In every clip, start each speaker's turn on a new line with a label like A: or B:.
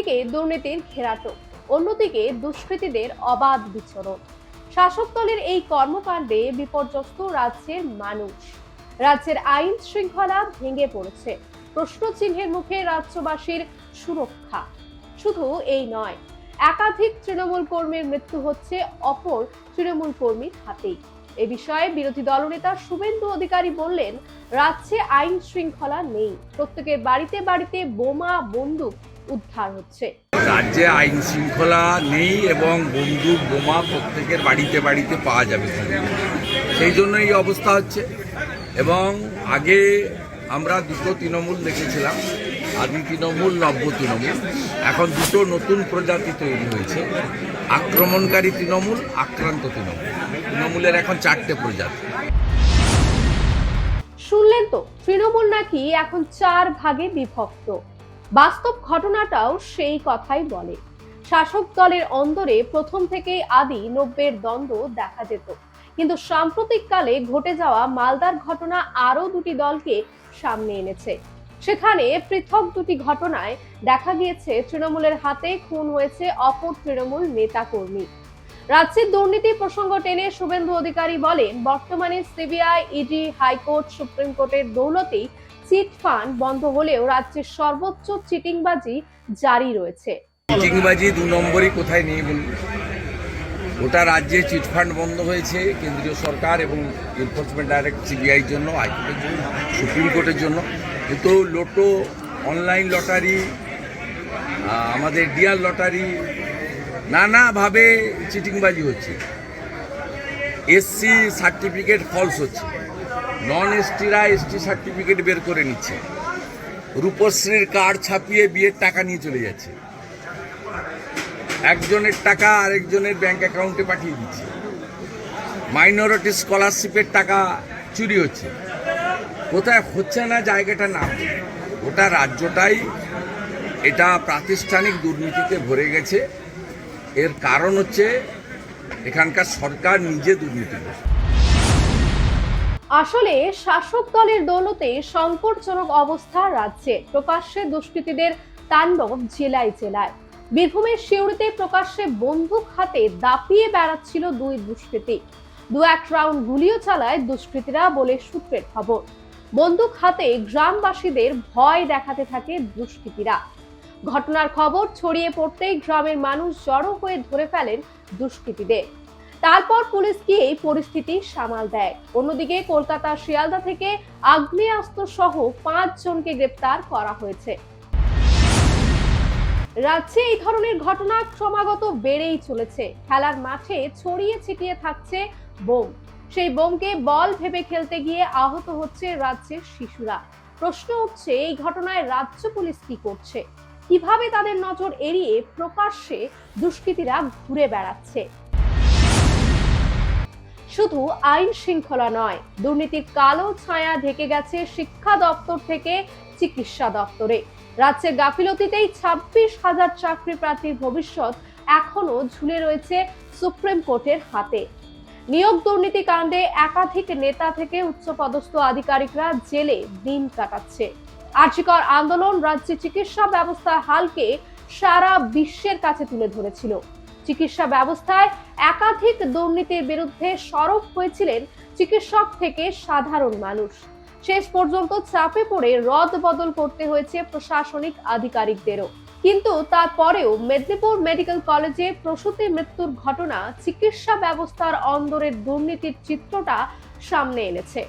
A: একদিকে দুর্নীতির ঘেরাটো, অন্যদিকে দুষ্কৃতীদের অবাধ বিচরণ। শাসক দলের এই কর্মকাণ্ডে বিপর্যস্ত রাজ্যের মানুষ। রাজ্যের আইন শৃঙ্খলা ভেঙে পড়েছে। প্রশ্ন চিহ্নের মুখে রাজ্যবাসীর সুরক্ষা। শুধু এই নয়, একাধিক তৃণমূল কর্মীর মৃত্যু হচ্ছে অপর তৃণমূল কর্মীর হাতেই। এ বিষয়ে বিরোধী দলনেতা শুভেন্দু অধিকারী বললেন, রাজ্যে আইন শৃঙ্খলা নেই। প্রত্যেকের বাড়িতে বাড়িতে বোমা, বন্দুক উদ্ধার হচ্ছে।
B: রাজ্যে আইন শৃঙ্খলা নেই এবং বন্দুক বোমা প্রত্যেকের বাড়িতে বাড়িতে পাওয়া যাবে। সেই জন্য এই অবস্থা হচ্ছে। এবং আগে আমরা দুটো তৃণমূল দেখেছিলাম। আদি তৃণমূল নব্য তৃণমূল। এখন দুটো নতুন প্রজাতি তৈরি হয়েছে। আক্রমণকারী তৃণমূল আক্রান্ত তৃণমূল। তৃণমূলের এখন চারটে প্রজাতি।
A: শুনলেন তো তৃণমূল নাকি এখন চার ভাগে বিভক্ত। বাস্তব ঘটনাটাও সেই কথাই বলে। শাসক দলের অন্দরে প্রথম থেকেই আদি নব্বের দ্বন্দ্ব দেখা যেত। কিন্তু সাম্প্রতিককালে ঘটে যাওয়া মালদার ঘটনা আরও দুটি দলকে সামনে এনেছে। সেখানে পৃথক দুটি ঘটনায় দেখা গিয়েছে, তৃণমূলের হাতে খুন হয়েছে অপর তৃণমূল নেতাকর্মী। রাজ্যের দুর্নীতি প্রসঙ্গ টেনে শুভেন্দু অধিকারী বলেন, বর্তমানে সিবিআই, ইডি, হাইকোর্ট, সুপ্রিম কোর্টের দৌলতেই চিট ফান্ড বন্ধ হলেও রাজ্যের সর্বোচ্চ চিটিংবাজি জারি রয়েছে।
B: চিটিংবাজি দু নম্বরই কোথায় নেই বলুন। গোটা রাজ্যে চিটফান্ড বন্ধ হয়েছে, কেন্দ্রীয় সরকার এবং এনফোর্সমেন্ট ডাইরেক্ট সিবিআইর জন্য, হাইকোর্টের জন্য, সুপ্রিম কোর্টের জন্য। কিন্তু লোটো অনলাইন লটারি আমাদের ডিয়ার লটারি, নানাভাবে চিটিংবাজি হচ্ছে। এসসি সার্টিফিকেট ফলস হচ্ছে। নন এসটিরা এসটি সার্টিফিকেট বের করে নিচ্ছে। রূপশ্রীর কার্ড ছাপিয়ে বিয়ের টাকা নিয়ে চলে যাচ্ছে। একজনের টাকা আরেকজনের ব্যাংক অ্যাকাউন্টে পাঠিয়ে দিচ্ছে। মাইনরিটি স্কলারশিপের টাকা চুরি হচ্ছে। কোথায় হচ্ছে না জায়গাটা না গোটা রাজ্যটাই এটা প্রাতিষ্ঠানিক দুর্নীতিতে ভরে গেছে। এর কারণ হচ্ছে এখানকার সরকার নিজে দুর্নীতিগ্রস্ত
A: আসলে শাসক দলের দৌলতে সংকটজনক অবস্থা রাজ্যে। প্রকাশ্যে দুষ্কৃতীদের তাণ্ডব জেলায় জেলায়। বীরভূমের শিউড়িতে প্রকাশ্যে বন্দুক হাতে দাপিয়ে বেড়াচ্ছিল দুই দুষ্কৃতী। দু এক রাউন্ড গুলিও চালায় দুষ্কৃতীরা বলে সূত্রের খবর। বন্দুক হাতে গ্রামবাসীদের ভয় দেখাতে থাকে দুষ্কৃতীরা। ঘটনার খবর ছড়িয়ে পড়তেই গ্রামের মানুষ জড়ো হয়ে ধরে ফেলেন দুষ্কৃতীদের। তারপর পুলিশ গিয়ে পরিস্থিতি সামাল দেয়। অন্যদিকে কলকাতার শিয়ালদা থেকে আগ্নেয়াস্ত্র সহ পাঁচ জনকে গ্রেপ্তার করা হয়েছে। রাজ্যে এই ধরনের ঘটনা ক্রমাগত বেড়েই চলেছে। খেলার মাঠে ছড়িয়ে ছিটিয়ে থাকছে বোম। সেই বোমকে বল ভেবে খেলতে গিয়ে আহত হচ্ছে রাজ্যের শিশুরা। প্রশ্ন উঠছে, এই ঘটনায় রাজ্য পুলিশ কি করছে? কীভাবে তাদের নজর এড়িয়ে প্রকাশ্যে দুষ্কৃতীরা ঘুরে বেড়াচ্ছে? শুধু আইন শৃঙ্খলা নয় দুর্নীতির কালো ছায়া ঢেকে গেছে শিক্ষা দপ্তর থেকে চিকিৎসা দপ্তরে। রাজ্যের গাফিলতিতেই ছাব্বিশ হাজার চাকরি প্রার্থীর ভবিষ্যৎ এখনও ঝুলে রয়েছে সুপ্রিম কোর্টের হাতে। নিয়োগ দুর্নীতি কাণ্ডে একাধিক নেতা থেকে উচ্চপদস্থ আধিকারিকরা জেলে দিন কাটাচ্ছে। আর্যিকর আন্দোলন রাজ্যে চিকিৎসা ব্যবস্থার হালকে সারা বিশ্বের কাছে তুলে ধরেছিল। চিকিৎসা ব্যবস্থায় একাধিক দুর্নীতির বিরুদ্ধে সরব হয়েছিলেন চিকিৎসক থেকে সাধারণ মানুষ। শেষ পর্যন্ত চাপে পড়ে রদ বদল করতে হয়েছে প্রশাসনিক আধিকারিকদেরও। কিন্তু তারপরেও মেদিনীপুর মেডিকেল কলেজে প্রসূতি মৃত্যুর ঘটনা, চিকিৎসা ব্যবস্থার অন্দরের দুর্নীতির চিত্রটা সামনে এনেছে।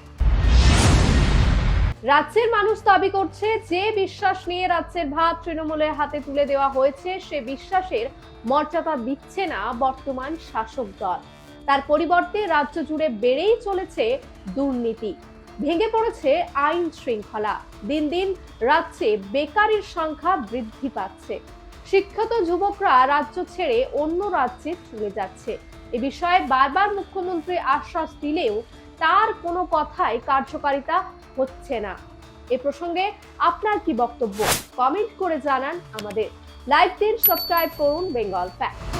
A: রাজ্যের মানুষ দাবি করছে, যে বিশ্বাস নিয়ে রাজ্যের ভাত তৃণমূলের হাতে তুলে দেওয়া হয়েছে, সে বিশ্বাসের মর্যাদা দিচ্ছে না বর্তমান শাসক দল। তার পরিবর্তে রাজ্য জুড়ে বেড়েই চলেছে দুর্নীতি। ভেঙে পড়েছে আইন শৃঙ্খলা। দিন দিন রাজ্যে বেকারির সংখ্যা বৃদ্ধি পাচ্ছে। শিক্ষিত যুবকরা রাজ্য ছেড়ে অন্য রাজ্যে চলে যাচ্ছে। এ বিষয়ে বারবার মুখ্যমন্ত্রী আশ্বাস দিলেও তার কোনো কথাই কার্যকারিতা হচ্ছে না। এ প্রসঙ্গে আপনার কি বক্তব্য? কমেন্ট করে জানান আমাদের। লাইক দিন, সাবস্ক্রাইব করুন বেঙ্গল ফ্যাক্ট।